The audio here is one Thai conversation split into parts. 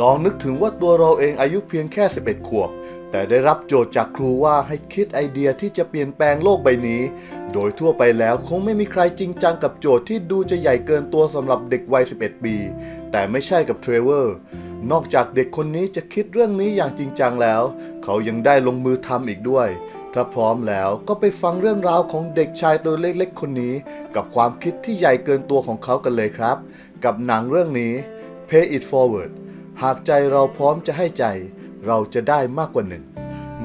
ลองนึกถึงว่าตัวเราเองอายุเพียงแค่ 11 ขวบ แต่ได้รับโจทย์จากครูว่าให้คิดไอเดียที่จะเปลี่ยนแปลงโลกใบนี้ โดยทั่วไปแล้วคงไม่มีใครจริงจังกับโจทย์ที่ดูจะใหญ่เกินตัวสำหรับเด็กวัย 11 ปี แต่ไม่ใช่กับเทรเวอร์ นอกจากเด็กคนนี้จะคิดเรื่องนี้อย่างจริงจังแล้ว เขายังได้ลงมือทำอีกด้วย ถ้าพร้อมแล้วก็ไปฟังเรื่องราวของเด็กชายตัวเล็กๆ คนนี้ กับความคิดที่ใหญ่เกินตัวของเขากันเลยครับ กับหนังเรื่องนี้ Pay It Forward หากใจเราพร้อมจะให้ใจ เราจะได้มากกว่าหนึ่ง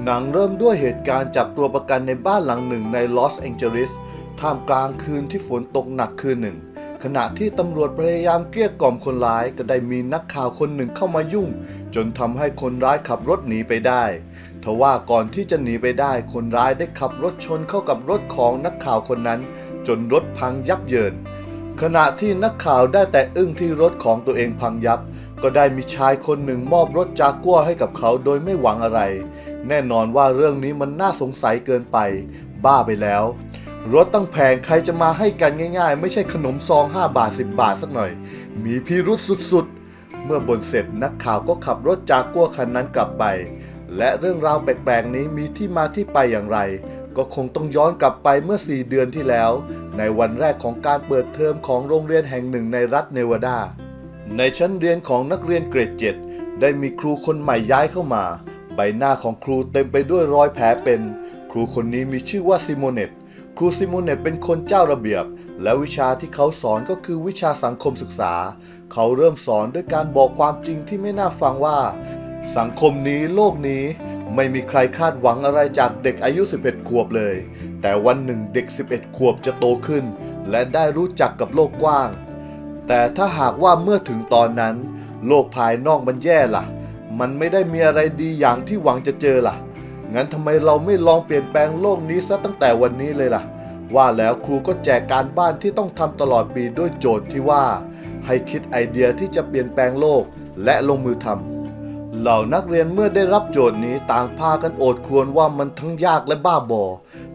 หนังเริ่มด้วยเหตุการณ์จับตัวประกันในบ้านหลังหนึ่งในลอสแองเจลิสท่ามกลางคืนที่ฝนตกหนักคืนหนึ่ง ขณะที่ตำรวจพยายามเกลี้ยกล่อมคนร้ายก็ได้มีนักข่าวคนหนึ่งเข้ามายุ่ง จนทำให้คนร้ายขับรถหนีไปได้ทว่าก่อนที่จะหนีไปได้คนร้ายได้ขับรถชนเข้ากับรถของนักข่าวคนนั้น จนรถพังยับเยิน ขณะที่นักข่าวได้แต่อึ้งที่รถของตัวเองพังยับ ก็ได้มีชายคนหนึ่งมอบรถจากัวให้กับเขาโดยไม่หวังอะไร แน่นอนว่าเรื่องนี้มันน่าสงสัยเกินไป บ้าไปแล้ว รถตั้งแพงใครจะมาให้กันง่าย ๆ ไม่ใช่ขนมซอง 5 บาท 10 บาทสักหน่อย มีพิรุษสุดๆ เมื่อบนเสร็จนักข่าวก็ขับรถจากกัวคันนั้นกลับไป และเรื่องราวแปลกๆนี้มีที่มาที่ไปอย่างไร ก็คงต้องย้อนกลับไปเมื่อ 4 เดือนที่แล้ว ในวันแรกของการเปิดเทอมของโรงเรียนแห่งหนึ่งในรัฐเนวาดา ในชั้นเรียนของนักเรียนเกรด7ได้มีครูคนใหม่ย้ายเข้ามา ใบหน้าของครูเต็มไปด้วยรอยแผลเป็น ครูคนนี้มีชื่อว่าซิโมเนตครูซิโมเนตเป็นคนเจ้าระเบียบ และวิชาที่เขาสอนก็คือวิชาสังคมศึกษา เขาเริ่มสอนด้วยการบอกความจริงที่ไม่น่าฟังว่า สังคมนี้โลกนี้ไม่มีใครคาดหวังอะไรจากเด็กอายุ 11 ขวบเลย แต่วันหนึ่งเด็ก 11 ขวบจะโตขึ้น และได้รู้จักกับโลกกว้าง แต่ถ้าหากว่าเมื่อถึงตอนนั้น โลกภายนอกมันแย่ล่ะ มันไม่ได้มีอะไรดีอย่างที่หวังจะเจอล่ะ งั้นทำไมเราไม่ลองเปลี่ยนแปลงโลกนี้ซะตั้งแต่วันนี้เลยล่ะ ว่าแล้วครูก็แจกการบ้านที่ต้องทำตลอดปีด้วยโจทย์ที่ว่า ให้คิดไอเดียที่จะเปลี่ยนแปลงโลกและลงมือทำเหล่านักเรียนเมื่อได้รับโจทย์นี้ต่างพากันโอดครวญว่ามันทั้งยากและบ้าบอ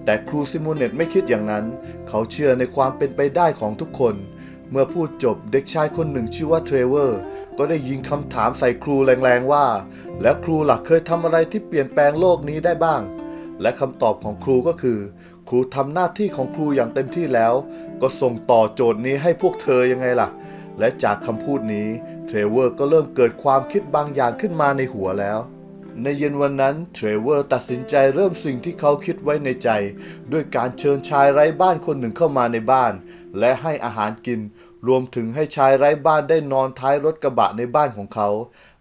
แต่ครูซิโมเนตไม่คิดอย่างนั้น เขาเชื่อในความเป็นไปได้ของทุกคน เมื่อพูดจบเด็กชายคนหนึ่งชื่อว่าเทรเวอร์ก็ได้ยิงคำถามใส่ครูแรงๆว่า แล้วครูหลักเคยทำอะไรที่เปลี่ยนแปลงโลกนี้ได้บ้าง และคำตอบของครูก็คือ ครูทำหน้าที่ของครูอย่างเต็มที่แล้ว ก็ส่งต่อโจทย์นี้ให้พวกเธอยังไงล่ะ และจากคำพูดนี้เทรเวอร์ก็เริ่มเกิดความคิดบางอย่างขึ้นมาในหัวแล้วในเย็นวันนั้นเทรเวอร์ตัดสินใจเริ่มสิ่งที่เขาคิดไว้ในใจ ด้วยการเชิญชายไร้บ้านคนหนึ่งเข้ามาในบ้าน และให้อาหารกิน รวมถึงให้ชายไร้บ้านได้นอนท้ายรถกระบะในบ้านของเขา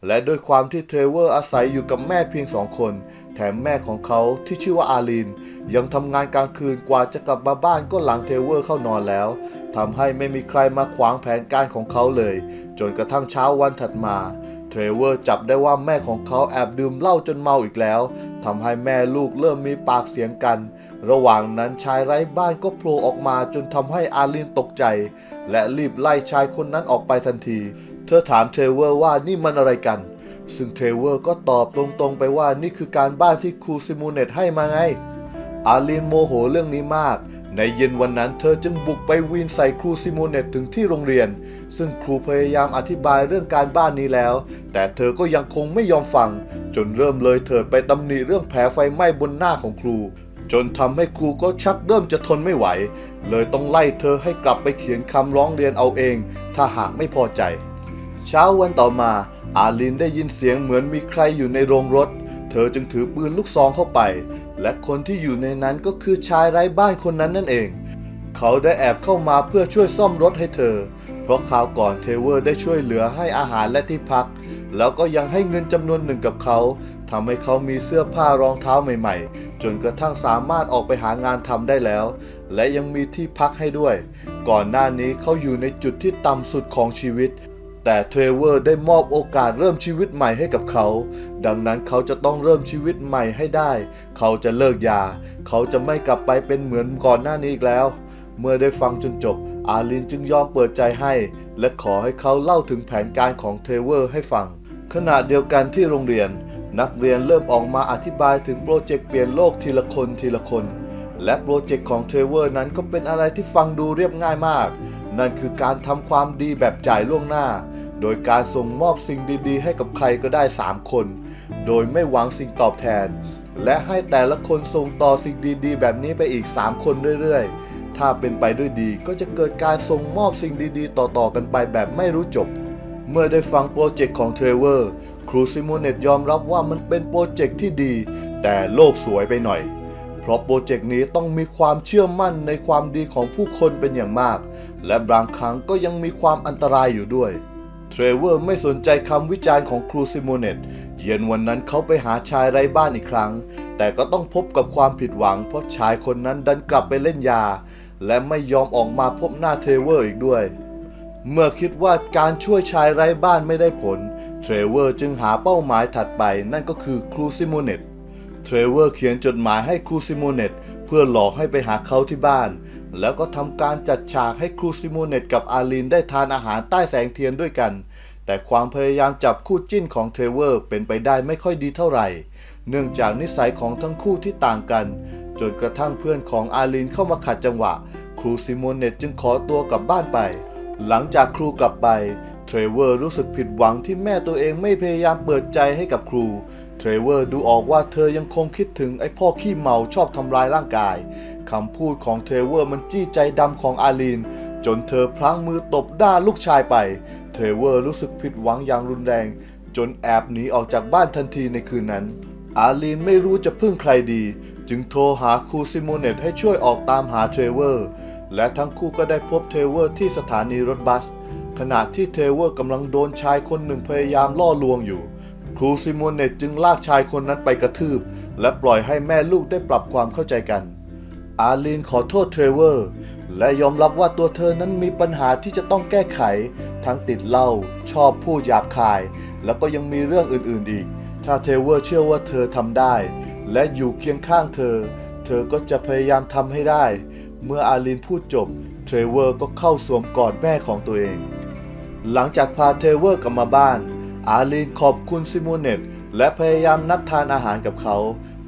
และด้วยความที่เทรเวอร์อาศัยอยู่กับแม่เพียงสองคน แถมแม่ของเขาที่ชื่อว่าอาลีน ยังทำงานกลางคืนกว่าจะกลับมาบ้านก็หลังเทรเวอร์เข้านอนแล้วทำให้ไม่มีใครมาขวางแผนการของเขาเลย จนกระทั่งเช้าวันถัดมาเทรเวอร์จับได้ว่าแม่ของเขาแอบดื่มเหล้าจนเมาอีกแล้วทำให้แม่ลูกเริ่มมีปากเสียงกัน ระหว่างนั้นชายไร้บ้านก็โผล่ออกมาจนทำให้อาลีนตกใจ และรีบไล่ชายคนนั้นออกไปทันที เธอถามเทเวอร์ว่านี่มันอะไรกัน ซึ่งเทเวอร์ก็ตอบตรงๆไปว่านี่คือการบ้านที่ครูซิมูเนตให้มาไง อาลีนโมโหเรื่องนี้มาก ในเย็นวันนั้นเธอจึงบุกไปวีนใส่ครูซิโมเนตถึงที่โรงเรียน ซึ่งครูพยายามอธิบายเรื่องการบ้านนี้แล้ว แต่เธอก็ยังคงไม่ยอมฟัง จนเริ่มเลยเถิดไปตำหนิเรื่องแผลไฟไหม้บนหน้าของครู จนทำให้ครูก็ชักเริ่มจะทนไม่ไหว เลยต้องไล่เธอให้กลับไปเขียนคำร้องเรียนเอาเอง ถ้าหากไม่พอใจ เช้าวันต่อมา อาลินได้ยินเสียงเหมือนมีใครอยู่ในโรงรถ เธอจึงถือปืนลูกซองเข้าไป และคนที่อยู่ในนั้นก็คือชายไร้บ้านคนนั้นนั่นเอง เขาได้แอบเข้ามาเพื่อช่วยซ่อมรถให้เธอ เพราะคราวก่อนเทเวอร์ได้ช่วยเหลือให้อาหารและที่พัก แล้วก็ยังให้เงินจำนวนหนึ่งกับเขาทำให้เขามีเสื้อผ้ารองเท้าใหม่ๆ จนกระทั่งสามารถออกไปหางานทำได้แล้ว และยังมีที่พักให้ด้วย ก่อนหน้านี้เขาอยู่ในจุดที่ต่ำสุดของชีวิต แต่เทรเวอร์ได้มอบโอกาสเริ่มชีวิตใหม่ให้กับเขา ดังนั้นเขาจะต้องเริ่มชีวิตใหม่ให้ได้ เขาจะเลิกยา เขาจะไม่กลับไปเป็นเหมือนก่อนหน้านี้อีกแล้ว เมื่อได้ฟังจนจบ อาลินจึงยอมเปิดใจให้ และขอให้เขาเล่าถึงแผนการของเทรเวอร์ให้ฟังขณะเดียวกันที่โรงเรียน นักเรียนเริ่มออกมาอธิบายถึงโปรเจกต์เปลี่ยนโลกทีละคนทีละคน และโปรเจกต์ของเทรเวอร์นั้นก็เป็นอะไรที่ฟังดูเรียบง่ายมาก นั่นคือการทำความดีแบบจ่ายล่วงหน้า โดยการส่งมอบสิ่งดีๆ ให้กับใครก็ได้ 3 คน โดยไม่หวังสิ่งตอบแทน และให้แต่ละคนส่งต่อสิ่งดีๆ แบบนี้ไปอีก 3 คนเรื่อยๆ ถ้าเป็นไปด้วยดีก็จะเกิดการส่งมอบสิ่งดีๆ ต่อๆกันไปแบบไม่รู้จบ เมื่อได้ฟังโปรเจกต์ของเทรเวอร์ ครูซิโมเนตยอมรับว่ามันเป็นโปรเจกต์ที่ดี แต่โลกสวยไปหน่อย เพราะโปรเจกต์นี้ต้องมีความเชื่อมั่นในความดีของผู้คนเป็นอย่างมาก และบางครั้งก็ยังมีความอันตรายอยู่ด้วยเทรเวอร์ไม่สนใจคำวิจารณ์ของครูซิโมเนตเย็นวันนั้นเขาไปหาชายไร้บ้านอีกครั้ง แต่ก็ต้องพบกับความผิดหวัง เพราะชายคนนั้นดันกลับไปเล่นยา และไม่ยอมออกมาพบหน้าเทรเวอร์อีกด้วย เมื่อคิดว่าการช่วยชายไร้บ้านไม่ได้ผล เทรเวอร์จึงหาเป้าหมายถัดไปนั่นก็คือครูซิโมเนตเทรเวอร์เขียนจดหมายให้ครูซิโมเนตเพื่อหลอกให้ไปหาเขาที่บ้าน แล้วก็ทำการจัดฉากให้ครูซิโมเนตกับอาลีนได้ทานอาหารใต้แสงเทียนด้วยกัน แต่ความพยายามจับคู่จิ้นของเทรเวอร์เป็นไปได้ไม่ค่อยดีเท่าไหร่ เนื่องจากนิสัยของทั้งคู่ที่ต่างกัน จนกระทั่งเพื่อนของอาลีนเข้ามาขัดจังหวะ ครูซิโมเนตจึงขอตัวกลับบ้านไป หลังจากครูกลับไป รเวอร์รู้สึกผิดหวังที่แม่ตัวเองไม่พยายามเปิดใจให้กับครู เทรเวอร์ดูออกว่าเธอยังคงคิดถึงไอ้พ่อขี้เมาชอบทำร้ายร่างกายคำพูดของเทรเวอร์มันจี้ใจดำของอาลีน จนเธอพลั้งมือตบด้าลูกชายไป เทรเวอร์รู้สึกผิดหวังอย่างรุนแรง จนแอบหนีออกจากบ้านทันทีในคืนนั้น อาลีนไม่รู้จะพึ่งใครดี จึงโทรหาครูซิโมเนตให้ช่วยออกตามหาเทรเวอร์ และทั้งคู่ก็ได้พบเทรเวอร์ที่สถานีรถบัส ขณะที่เทรเวอร์กำลังโดนชายคนหนึ่งพยายามล่อลวงอยู่ ครูซิโมเนตจึงลากชายคนนั้นไปกระทืบ และปล่อยให้แม่ลูกได้ปรับความเข้าใจกัน อาลีนขอโทษเทรเวอร์ และยอมรับว่าตัวเธอนั้นมีปัญหาที่จะต้องแก้ไข ทั้งติดเหล้าชอบพูดหยาบคาย แล้วก็ยังมีเรื่องอื่นๆอีก ถ้าเทรเวอร์เชื่อว่าเธอทำได้ และอยู่เคียงข้างเธอ เธอก็จะพยายามทำให้ได้ เมื่ออาลีนพูดจบเทรเวอร์ก็เข้าสวมกอดแม่ของตัวเอง หลังจากพาเทเวอร์กลับมาบ้าน อาลีนขอบคุณซิโมเนตและพยายามนัดทานอาหารกับเขา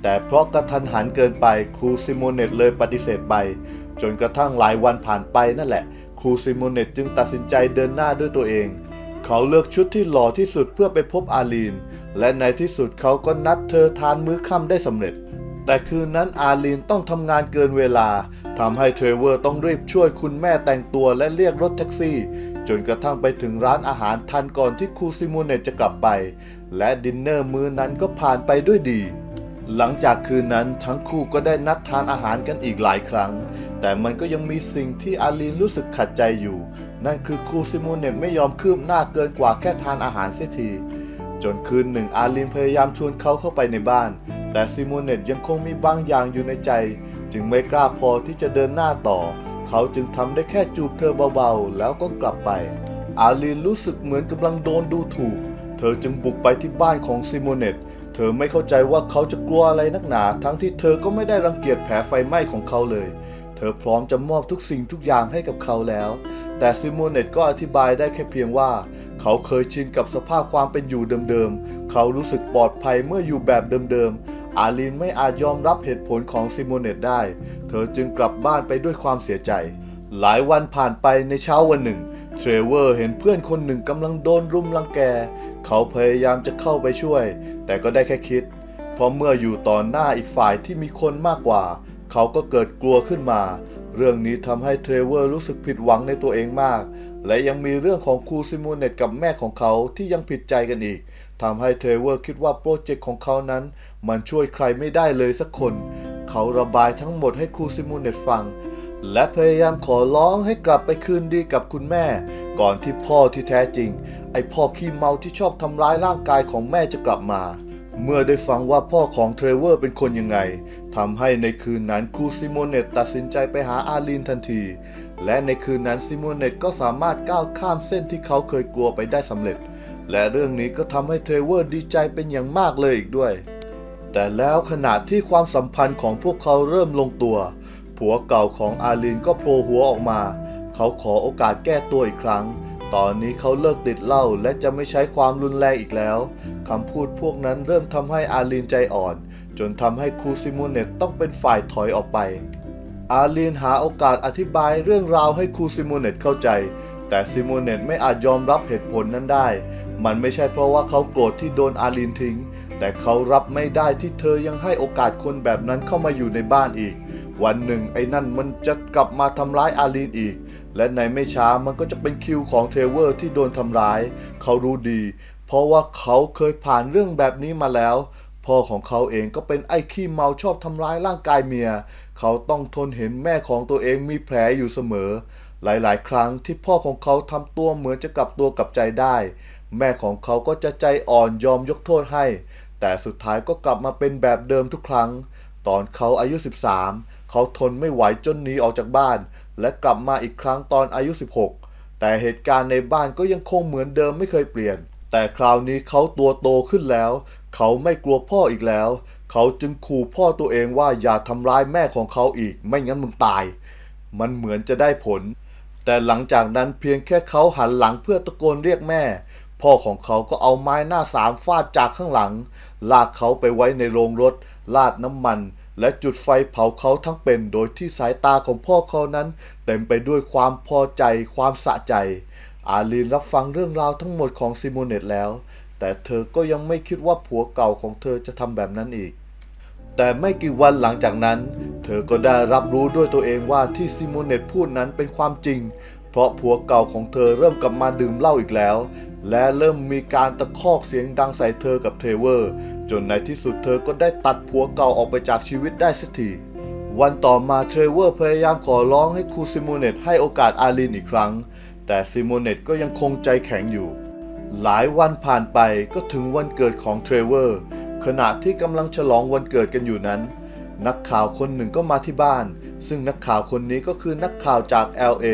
แต่เพราะกระทันหันเกินไปครูซิโมเนตเลยปฏิเสธไป จนกระทั่งหลายวันผ่านไปนั่นแหละ ครูซิโมเนตจึงตัดสินใจเดินหน้าด้วยตัวเอง เขาเลือกชุดที่หล่อที่สุดเพื่อไปพบอาลีน และในที่สุดเขาก็นัดเธอทานมื้อค่ำได้สำเร็จ แต่คืนนั้นอาลีนต้องทำงานเกินเวลาทำให้เทรเวอร์ต้องรีบช่วยคุณแม่แต่งตัวและเรียกรถแท็กซี่ จนกระทั่งไปถึงร้านอาหารทันก่อนที่ครูซิโมเนตจะกลับไป และดินเนอร์มื้อนั้นก็ผ่านไปด้วยดี หลังจากคืนนั้นทั้งคู่ก็ได้นัดทานอาหารกันอีกหลายครั้ง แต่มันก็ยังมีสิ่งที่อาลีนรู้สึกขัดใจอยู่ นั่นคือครูซิโมเนตไม่ยอมคืบหน้าเกินกว่าแค่ทานอาหารเสียที จนคืนหนึ่งอาลีนพยายามชวนเขาเข้าไปในบ้าน แต่ซิโมเนตยังคงมีบางอย่างอยู่ในใจ จึงไม่กล้าพอที่จะเดินหน้าต่อ เขาจึงทำได้แค่จูบเธอเบาๆ แล้วก็กลับไป อาลีนรู้สึกเหมือนกำลังโดนดูถูก เธอจึงบุกไปที่บ้านของซิโมเนตเธอไม่เข้าใจว่าเขาจะกลัวอะไรนักหนา ทั้งที่เธอก็ไม่ได้รังเกียจแผลไฟไหม้ของเขาเลย เธอพร้อมจะมอบทุกสิ่งทุกอย่างให้กับเขาแล้ว แต่ซิโมเนตก็อธิบายได้แค่เพียงว่า เขาเคยชินกับสภาพความเป็นอยู่เดิมๆ เขารู้สึกปลอดภัยเมื่ออยู่แบบเดิมๆ อาลีนไม่อาจยอมรับเหตุผลของซิโมเนตได้ เธอจึงกลับบ้านไปด้วยความเสียใจ หลายวันผ่านไปในเช้าวันหนึ่ง เทรเวอร์เห็นเพื่อนคนหนึ่งกำลังโดนรุมรังแก เขาพยายามจะเข้าไปช่วย แต่ก็ได้แค่คิด เพราะเมื่ออยู่ต่อหน้าอีกฝ่ายที่มีคนมากกว่า เขาก็เกิดกลัวขึ้นมา เรื่องนี้ทำให้เทรเวอร์รู้สึกผิดหวังในตัวเองมาก และยังมีเรื่องของครูซิโมเนตกับแม่ของเขาที่ยังผิดใจกันอีก ทำให้เทรเวอร์คิดว่าโปรเจกต์ของเขานั้น มันช่วยใครไม่ได้เลยสักคน เขาระบายทั้งหมดให้ครูซิโมเนตฟัง และพยายามขอร้องให้กลับไปคืนดีกับคุณแม่ ก่อนที่พ่อที่แท้จริง ไอพ่อขี้เมาที่ชอบทำร้ายร่างกายของแม่จะกลับมาเมื่อได้ฟังว่าพ่อของเทรเวอร์เป็นคนยังไง ทำให้ในคืนนั้นครูซิโมเนตตัดสินใจไปหาอาลีนทันที และในคืนนั้นซิโมเนตก็สามารถก้าวข้ามเส้นที่เขาเคยกลัวไปได้สำเร็จ และเรื่องนี้ก็ทำให้เทรเวอร์ดีใจเป็นอย่างมากเลยอีกด้วย แต่แล้วขณะที่ความสัมพันธ์ของพวกเขาเริ่มลงตัว ผัวเก่าของอาลีนก็โผล่หัวออกมา เขาขอโอกาสแก้ตัวอีกครั้ง ตอนนี้เขาเลิกติดเหล้าและจะไม่ใช้ความรุนแรงอีกแล้วคำพูดพวกนั้นเริ่มทำให้อาลีนใจอ่อน จนทำให้ครูซิโมเนตต้องเป็นฝ่ายถอยออกไป อาลีนหาโอกาสอธิบายเรื่องราวให้ครูซิโมเนตเข้าใจ แต่ซิโมเนตไม่อาจยอมรับเหตุผลนั้นได้ มันไม่ใช่เพราะว่าเขาโกรธที่โดนอาลีนทิ้ง แต่เขารับไม่ได้ที่เธอยังให้โอกาสคนแบบนั้นเข้ามาอยู่ในบ้านอีก วันหนึ่งไอ้นั่นมันจะกลับมาทำร้ายอาลีนอีก และในไม่ช้ามันก็จะเป็นคิวของเทเวอร์ที่โดนทำร้าย เขารู้ดี เพราะว่าเขาเคยผ่านเรื่องแบบนี้มาแล้ว พ่อของเขาเองก็เป็นไอ้ขี้เมาชอบทำร้ายร่างกายเมีย เขาต้องทนเห็นแม่ของตัวเองมีแผลอยู่เสมอ หลายๆ ครั้งที่พ่อของเขาทำตัวเหมือนจะกลับตัวกลับใจได้ แม่ของเขาก็จะใจอ่อนยอมยกโทษให้ แต่สุดท้ายก็กลับมาเป็นแบบเดิมทุกครั้ง ตอนเขาอายุ 13 เขาทนไม่ไหวจนหนีออกจากบ้าน และกลับมาอีกครั้งตอนอายุ 16 แต่เหตุการณ์ในบ้านก็ยังคงเหมือนเดิมไม่เคยเปลี่ยน แต่คราวนี้เขาตัวโตขึ้นแล้ว เขาไม่กลัวพ่ออีกแล้ว เขาจึงขู่พ่อตัวเองว่าอย่าทำร้ายแม่ของเขาอีก ไม่งั้นมึงตาย มันเหมือนจะได้ผลแต่หลังจากนั้นเพียงแค่เขาหันหลังเพื่อตะโกนเรียกแม่ พ่อของเขาก็เอาไม้หน้าสามฟาดจากข้างหลัง ลากเขาไปไว้ในโรงรถ ลาดน้ำมัน และจุดไฟเผาเขาทั้งเป็น โดยที่สายตาของพ่อเขานั้น เต็มไปด้วยความพอใจ ความสะใจ อาลีนรับฟังเรื่องราวทั้งหมดของซิโมเนตแล้ว แต่เธอก็ยังไม่คิดว่าผัวเก่าของเธอจะทำแบบนั้นอีก แต่ไม่กี่วันหลังจากนั้น เธอก็ได้รับรู้ด้วยตัวเองว่าที่ซิโมเนตพูดนั้นเป็นความจริง เพราะผัวเก่าของเธอเริ่มกลับมาดื่มเหล้าอีกแล้ว และเริ่มมีการตะคอกเสียงดังใส่เธอกับเทรเวอร์ จนในที่สุดเธอก็ได้ตัดผัวเก่าออกไปจากชีวิตได้สักทีวันต่อมาเทรเวอร์พยายามขอร้องให้ครูซิโมเนตให้โอกาสอาลีนอีกครั้ง แต่ซิโมเนตก็ยังคงใจแข็งอยู่ หลายวันผ่านไปก็ถึงวันเกิดของเทรเวอร์ขณะที่กำลังฉลองวันเกิดกันอยู่นั้น นักข่าวคนหนึ่งก็มาที่บ้าน ซึ่งนักข่าวคนนี้ก็คือนักข่าวจาก LA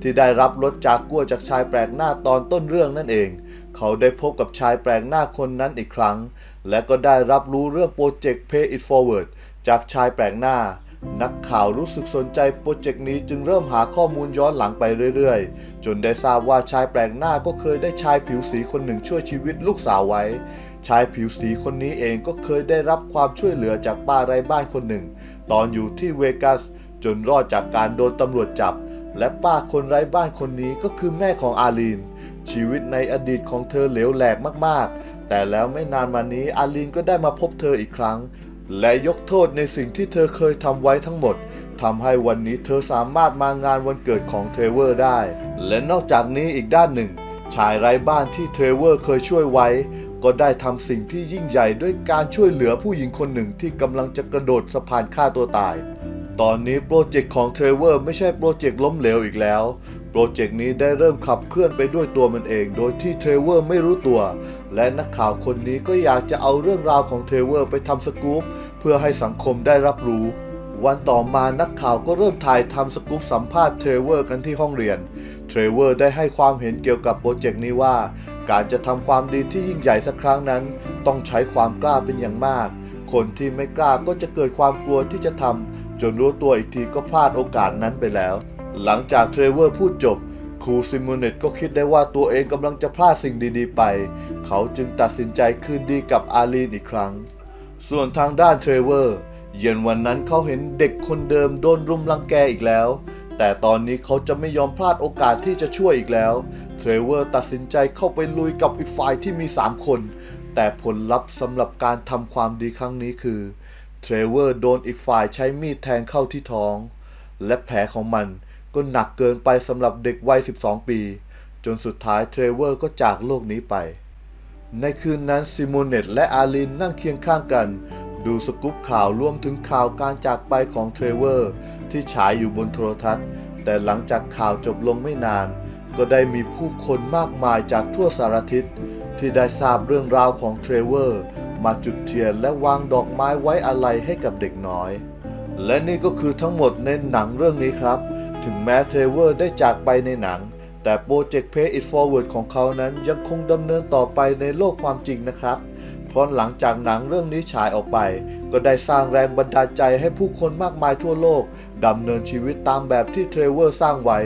ที่ได้รับรถจากกัวจากชายแปลกหน้าตอนต้นเรื่องนั่นเอง เขาได้พบกับชายแปลกหน้าคนนั้นอีกครั้ง และก็ได้รับรู้เรื่องโปรเจกต์ Pay It Forward จากชายแปลกหน้า นักข่าวรู้สึกสนใจโปรเจกต์นี้จึงเริ่มหาข้อมูลย้อนหลังไปเรื่อยๆ จนได้ทราบว่าชายแปลกหน้าก็เคยได้ชายผิวสีคนหนึ่งช่วยชีวิตลูกสาวไว้ ชายผิวสีคนนี้เองก็เคยได้รับความช่วยเหลือจากป้าไร้บ้านคนหนึ่ง ตอนอยู่ที่เวกัส จนรอดจากการโดนตำรวจจับ และป้าคนไร้บ้านคนนี้ก็คือแม่ของอาลีน ชีวิตในอดีตของเธอเหลวแหลกมากๆ แต่แล้วไม่นานมานี้อาลีนก็ได้มาพบเธออีกครั้ง และยกโทษในสิ่งที่เธอเคยทำไว้ทั้งหมดทำให้วันนี้เธอสามารถมางานวันเกิดของเทรเวอร์ได้ และนอกจากนี้อีกด้านหนึ่ง ชายไร้บ้านที่เทรเวอร์เคยช่วยไว้ ก็ได้ทำสิ่งที่ยิ่งใหญ่ด้วยการช่วยเหลือผู้หญิงคนหนึ่งที่กำลังจะกระโดดสะพานฆ่าตัวตาย ตอนนี้โปรเจกต์ของเทรเวอร์ไม่ใช่โปรเจกต์ล้มเหลวอีกแล้ว โปรเจกต์นี้ได้เริ่มขับเคลื่อนไปด้วยตัวมันเอง โดยที่เทรเวอร์ไม่รู้ตัว และนักข่าวคนนี้ก็อยากจะเอาเรื่องราวของเทรเวอร์ไปทำสกู๊ปเพื่อให้สังคมได้รับรู้ วันต่อมานักข่าวก็เริ่มถ่ายทำสกู๊ปสัมภาษณ์เทรเวอร์กันที่ห้องเรียน เทรเวอร์ได้ให้ความเห็นเกี่ยวกับโปรเจกต์นี้ว่า การจะทำความดีที่ยิ่งใหญ่สักครั้งนั้น ต้องใช้ความกล้าเป็นอย่างมาก คนที่ไม่กล้าก็จะเกิดความกลัวที่จะทำ จนรู้ตัวอีกทีก็พลาดโอกาสนั้นไปแล้ว หลังจากเทรเวอร์พูดจบครูซิมูเนตก็คิดได้ว่าตัวเองกำลังจะพลาดสิ่งดีๆไป เขาจึงตัดสินใจคืนดีกับอาลีนอีกครั้ง ส่วนทางด้านเทรเวอร์เย็นวันนั้นเขาเห็นเด็กคนเดิมโดนรุมรังแกอีกแล้ว แต่ตอนนี้เขาจะไม่ยอมพลาดโอกาสที่จะช่วยอีกแล้ว เทรเวอร์ตัดสินใจเข้าไปลุยกับอีกฝ่ายที่มี 3 คน แต่ผลลัพธ์สำหรับการทำความดีครั้งนี้คือ เทรเวอร์โดนอีกฝ่ายใช้มีดแทงเข้าที่ท้อง และแผลของมันก็หนักเกินไปสำหรับเด็กวัย 12 ปี จนสุดท้ายเทรเวอร์ก็จากโลกนี้ไป ในคืนนั้นซิโมเนตและอาลินนั่งเคียงข้างกัน ดูสกู๊ปข่าวรวมถึงข่าวการจากไปของเทรเวอร์ที่ฉายอยู่บนโทรทัศน์ แต่หลังจากข่าวจบลงไม่นาน ก็ได้มีผู้คนมากมายจากทั่วสารทิศที่ได้ทราบเรื่องราวของเทรเวอร์ มาจุดเทียนและวางดอกไม้ไว้อาลัยให้กับเด็กน้อย และนี่ก็คือทั้งหมดในหนังเรื่องนี้ครับ ถึงแม้เทรเวอร์ได้จากไปในหนัง แต่โปรเจกต์ Pay It Forward ของเขานั้นยังคงดำเนินต่อไปในโลกความจริงนะครับ เพราะหลังจากหนังเรื่องนี้ฉายออกไป ก็ได้สร้างแรงบันดาลใจให้ผู้คนมากมายทั่วโลกดำเนินชีวิตตามแบบที่เทรเวอร์สร้างไว้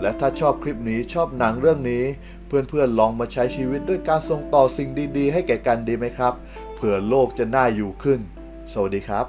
และถ้าชอบคลิปนี้ชอบหนังเรื่องนี้เพื่อนๆ ลองมาใช้ชีวิตด้วยการส่งต่อสิ่งดีๆ ให้แก่กันดีไหมครับ เผื่อโลกจะน่าอยู่ขึ้น สวัสดีครับ